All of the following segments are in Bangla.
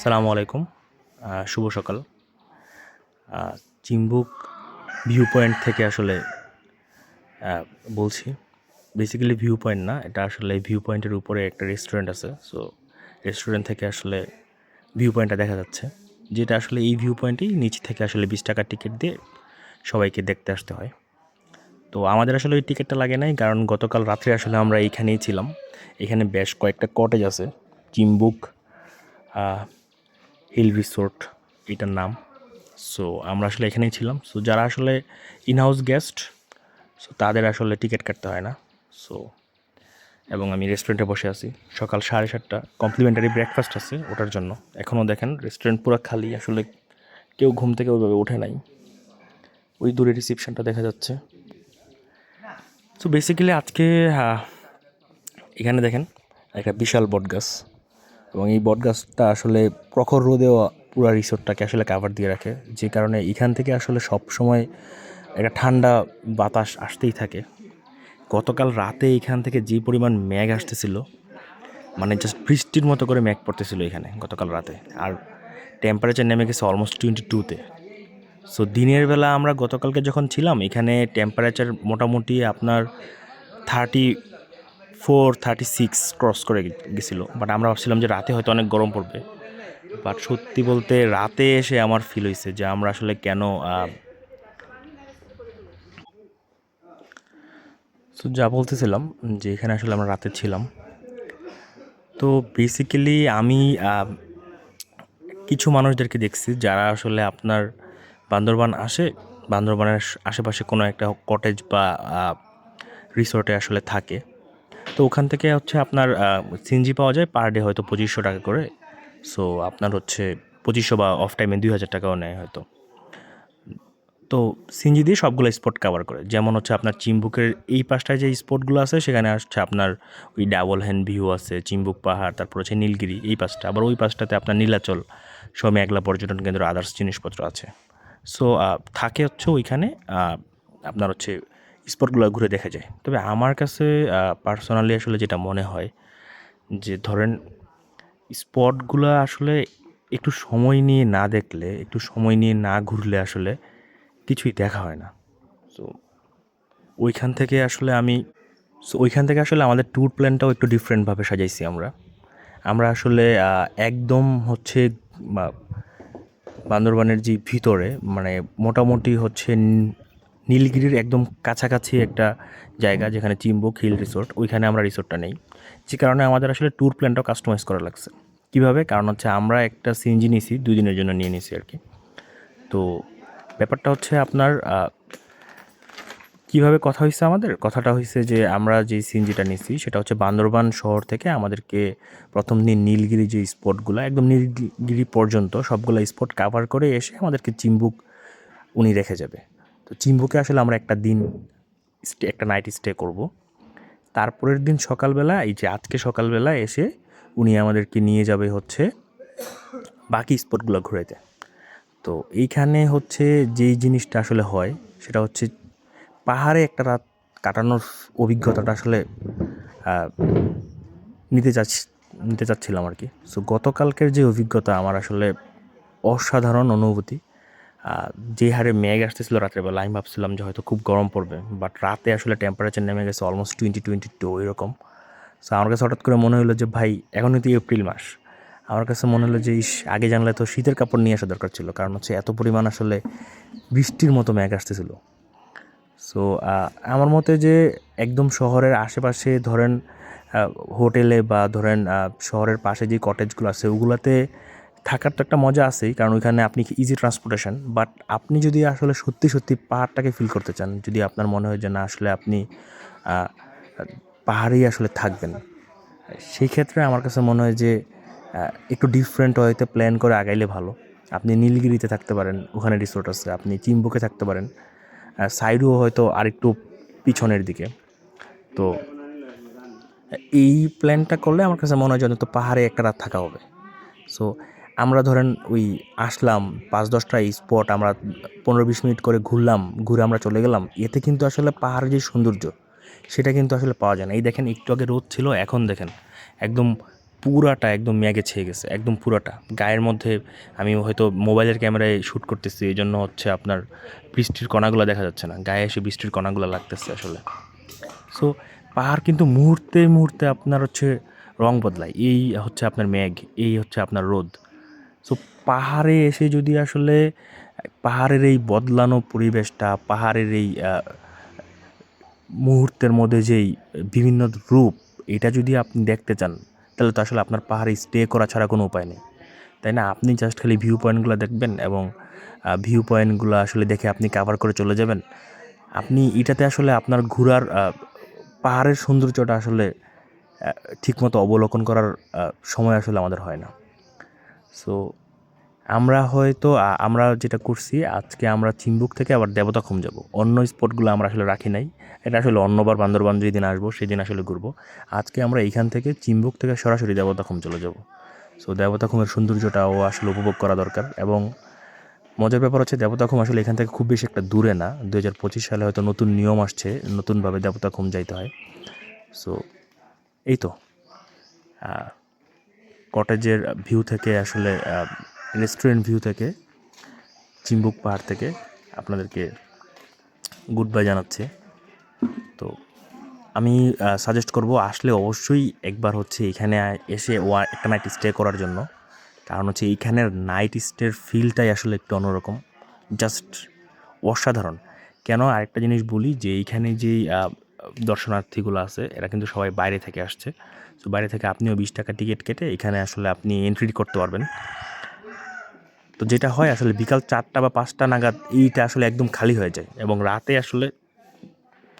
সালামু আলাইকুম শুভ সকাল। চিম্বুক ভিউ পয়েন্ট থেকে আসলে বলছি। বেসিক্যালি ভিউ পয়েন্ট না, এটা আসলে ভিউ পয়েন্টের উপরে একটা রেস্টুরেন্ট আছে। সো রেস্টুরেন্ট থেকে আসলে ভিউ পয়েন্টটা দেখা যাচ্ছে। যেটা আসলে এই ভিউ পয়েন্টেই নিচ থেকে আসলে বিশ টাকার টিকিট দিয়ে সবাইকে দেখতে আসতে হয়। তো আমাদের আসলে ওই টিকিটটা লাগে নাই, কারণ গতকাল রাত্রে আসলে আমরা এইখানেই ছিলাম। এখানে বেশ কয়েকটা কটেজ আছে। চিম্বুক হিল রিসোর্ট, এটার নাম। সো আমরা আসলে এখানেই ছিলাম। সো যারা আসলে ইনহাউস গেস্ট সো তাদের আসলে টিকিট কাটতে হয় না। সো এবং আমি রেস্টুরেন্টে বসে আছি। সকাল সাড়ে সাতটা কমপ্লিমেন্টারি ব্রেকফাস্ট আছে ওটার জন্য। এখনও দেখেন রেস্টুরেন্ট পুরো খালি, আসলে কেউ ঘুম থেকে ওইভাবে ওঠে নাই। ওই দূরে রিসিপশনটা দেখা যাচ্ছে। সো বেসিক্যালি আজকে এখানে দেখেন, একটা বিশাল বটগাছ। এবং এই বটগাছটা আসলে প্রখর রোদেও পুরো রিসোর্টটাকে আসলে কাভার দিয়ে রাখে। যে কারণে এখান থেকে আসলে সব সময় একটা ঠান্ডা বাতাস আসতেই থাকে। গতকাল রাতে এখান থেকে যে পরিমাণ ম্যাগ আসতেছিল মানে জাস্ট বৃষ্টির মতো করে ম্যাগ পড়তেছিল এখানে গতকাল রাতে। আর টেম্পারেচার নেমে গেছে অলমোস্ট টোয়েন্টি টুতে সো দিনের বেলা আমরা গতকালকে যখন ছিলাম, এখানে টেম্পারেচার মোটামুটি আপনার thirty four thirty six cross করে গেছিল। বাট আমরা ভাবছিলাম যে রাতে হয়তো অনেক গরম পড়বে। বাট সত্যি বলতে রাতে এসে আমার ফিল হয়েছে যে আমরা আসলে কেন তো যা বলতেছিলাম যে এখানে আসলে আমরা রাতে ছিলাম। তো বেসিক্যালি আমি কিছু মানুষদেরকে দেখছি যারা আসলে আপনার বান্দরবান আসে, বান্দরবানের আশেপাশে কোনো একটা কটেজ বা রিসোর্টে আসলে থাকে। তো ওখান থেকে হচ্ছে আপনার সিনজি পাওয়া যায় পার ডে হয়তো পঁচিশশো টাকা করে। সো আপনার হচ্ছে পঁচিশশো বা অফ টাইমে দুই হাজার টাকাও নেয় হয়তো। তো সিনজি দিয়ে সবগুলো স্পট কভার করে। যেমন হচ্ছে আপনার চিম্বুকের এই পাশটায় যে স্পটগুলো আছে, সেখানে আসছে আপনার ওই ডাবল হ্যান্ড ভিউ আছে, চিম্বুক পাহাড়, তারপর হচ্ছে নীলগিরি এই পাশটা। আবার ওই পাশটাতে আপনার নীলাচল সব মেঘলা পর্যটন কেন্দ্র আদার্স জিনিসপত্র আছে। সো থাকে হচ্ছে ওইখানে আপনার হচ্ছে স্পটগুলো ঘুরে দেখা যায়। তবে আমার কাছে পার্সোনালি আসলে যেটা মনে হয় যে ধরেন স্পটগুলো আসলে একটু সময় নিয়ে না দেখলে, একটু সময় নিয়ে না ঘুরলে আসলে কিছুই দেখা হয় না। সো ওইখান থেকে আসলে আমি সো ওইখান থেকে আসলে আমাদের ট্যুর প্ল্যানটাও একটু ডিফারেন্টভাবে সাজাইছি আমরা। আমরা আসলে একদম হচ্ছে বান্দরবানের যে ভিতরে মানে মোটামুটি হচ্ছে নীলগিরির একদম কাছাকাছি একটা জায়গা যেখানে চিম্বুক হিল রিসোর্ট, ওইখানে আমরা রিসোর্টটা নেই। যে কারণে আমাদের আসলে ট্যুর প্ল্যানটাও কাস্টমাইজ করা লাগছে। কীভাবে? কারণ হচ্ছে আমরা একটা সিএনজি নিয়েছি দুই দিনের জন্য নিয়ে নিয়েছি আর কি। তো ব্যাপারটা হচ্ছে আপনার কীভাবে কথা হয়েছে আমাদের? কথাটা হয়েছে যে আমরা যে সিনজিটা নিয়েছি, সেটা হচ্ছে বান্দরবান শহর থেকে আমাদেরকে প্রথম দিন নীলগিরি যে স্পটগুলো, একদম নীলগিরি পর্যন্ত সবগুলো স্পট কাভার করে এসে আমাদেরকে চিম্বুক উনি রেখে যাবে। তো চিম্বুকে আসলে আমরা একটা দিন একটা নাইট স্টে করব। তারপরের দিন সকালবেলা, এই যে আজকে সকালবেলা এসে উনি আমাদেরকে নিয়ে যাবে হচ্ছে বাকি স্পটগুলো ঘুরাইতে। তো এইখানে হচ্ছে যেই জিনিসটা আসলে হয়, সেটা হচ্ছে পাহাড়ে একটা রাত কাটানোর অভিজ্ঞতাটা আসলে নিতে চাচ্ছি, নিতে চাচ্ছিলাম আর কি। সো গতকালকের যে অভিজ্ঞতা আমার আসলে অসাধারণ অনুভূতি। যে হারে মেঘ আসতেছিল রাত্রেবেলা আমি ভাবছিলাম যে হয়তো খুব গরম পড়বে বাট রাতে আসলে টেম্পারেচার নেমে গেছে অলমোস্ট টোয়েন্টি টোয়েন্টি টু এরকম। সো আমার কাছে হঠাৎ করে মনে হলো যে, ভাই এখন কিন্তু এপ্রিল মাস। আমার কাছে মনে হলো যে, ইস, আগে জানলে তো শীতের কাপড় নিয়ে আসা দরকার ছিল, কারণ হচ্ছে এত পরিমাণ আসলে বৃষ্টির মতো মেঘ আসতেছিল। সো আমার মতে যে, একদম শহরের আশেপাশে ধরেন হোটেলে বা ধরেন শহরের পাশে যে কটেজগুলো আছে, ওগুলোতে থাকার তো একটা মজা আছেই, কারণ ওইখানে আপনি ইজি ট্রান্সপোর্টেশন বাট আপনি যদি আসলে সত্যি সত্যি পাহাড়টাকে ফিল করতে চান, যদি আপনার মনে হয় যে না, আসলে আপনি পাহাড়েই আসলে থাকবেন, সেই ক্ষেত্রে আমার কাছে মনে হয় যে একটু ডিফারেন্ট ওয়েতে প্ল্যান করে আগাইলে ভালো। আপনি নীলগিরিতে থাকতে পারেন, ওখানে রিসোর্ট আছে, আপনি চিম্বুকে থাকতে পারেন সাইডও হয়তো আরেকটু পিছনের দিকে, তো এই প্ল্যানটা করলে আমার কাছে মনে হয় যে অন্তত পাহাড়ে একটা রাত থাকা হবে। সো আমরা ধরেন ওই আসলাম, পাঁচ দশটা স্পট আমরা পনেরো বিশ মিনিট করে ঘুরলাম, ঘুরে আমরা চলে গেলাম, এতে কিন্তু আসলে পাহাড়ের যে সৌন্দর্য, সেটা কিন্তু আসলে পাওয়া যায় না। এই দেখেন একটু আগে রোদ ছিল, এখন দেখেন একদম পুরাটা, একদম ম্যাগে ছেয়ে গেছে, একদম পুরাটা। গায়ের মধ্যে আমি হয়তো মোবাইলের ক্যামেরায় শ্যুট করতেছি, এই জন্য হচ্ছে আপনার বৃষ্টির কণাগুলো দেখা যাচ্ছে না। গায়ে এসে বৃষ্টির কণাগুলো লাগতেছে আসলে। সো পাহাড় কিন্তু মুহূর্তে মুহূর্তে আপনার হচ্ছে রং বদলায়। এই হচ্ছে আপনার মেঘ এই হচ্ছে আপনার রোদ। সো পাহাড়ে এসে যদি আসলে, পাহাড়ের এই বদলানো পরিবেশটা, পাহাড়ের এই মুহূর্তের মধ্যে যেই বিভিন্ন রূপ, এটা যদি আপনি দেখতে চান, তাহলে তো আসলে আপনার পাহাড়ে স্টে করা ছাড়া কোনো উপায় নেই। তাই না? আপনি জাস্ট খালি ভিউ পয়েন্টগুলো দেখবেন এবং ভিউ পয়েন্টগুলো আসলে দেখে আপনি কাভার করে চলে যাবেন। আপনি এটাতে আসলে আপনার ঘোরার পাহাড়ের সৌন্দর্যটা আসলে ঠিকমতো অবলোকন করার সময় আসলে আমাদের হয় না। সো আমরা হয়তো আমরা যেটা করছি, আজকে আমরা চিম্বুক থেকে আবার দেবতা দেবতাখুম যাব। অন্য স্পটগুলো আমরা আসলে রাখি নাই। এটা আসলে অন্যবার বান্দরবান যেদিন আসব, সেদিন আসলে ঘুরবো। আজকে আমরা এইখান থেকে চিম্বুক থেকে সরাসরি দেবতা দেবতাখুম চলে যাব। সো দেবতা দেবতাখুমের সৌন্দর্যটাও আসলে উপভোগ করা দরকার এবং মজার ব্যাপার হচ্ছে দেবতা দেবতাখুম আসলে এখান থেকে খুব বেশি একটা দূরে না। দু হাজার পঁচিশ সালে হয়তো নতুন নিয়ম আসছে, নতুনভাবে দেবতা দেবতাখুম যাইতে হয়। সো এই তো। কটেজের ভিউ থেকে আসলে রেস্টুরেন্ট ভিউ থেকে চিম্বুক পাহাড় থেকে আপনাদেরকে গুড বাই জানাচ্ছে। তো আমি সাজেস্ট করব আসলে অবশ্যই একবার হচ্ছে এখানে এসে ওয়া একটা নাইট স্টে করার জন্য। কারণ হচ্ছে এইখানের নাইট স্টের ফিলটাই আসলে একটু অন্যরকম। জাস্ট অসাধারণ। কেন আরেকটা জিনিস বলি যে এইখানে যেই দর্শনার্থীগুলো আছে, এরা কিন্তু সবাই বাইরে থেকে আসছে। তো বাইরে থেকে আপনিও বিশ টাকা টিকিট কেটে এখানে আসলে আপনি এন্ট্রি করতে পারবেন। তো যেটা হয় আসলে বিকাল চারটা বা পাঁচটা নাগাদ এইটা আসলে একদম খালি হয়ে যায় এবং রাতে আসলে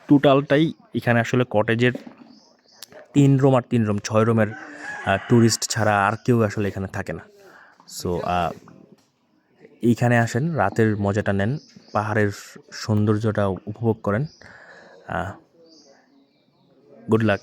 টোটালটাই এখানে আসলে কটেজের তিন রুম আর তিন রুম, ছয় রুমের ট্যুরিস্ট ছাড়া আর কেউ আসলে এখানে থাকে না। সো এইখানে আসেন, রাতের মজাটা নেন, পাহাড়ের সৌন্দর্যটা উপভোগ করেন। Good luck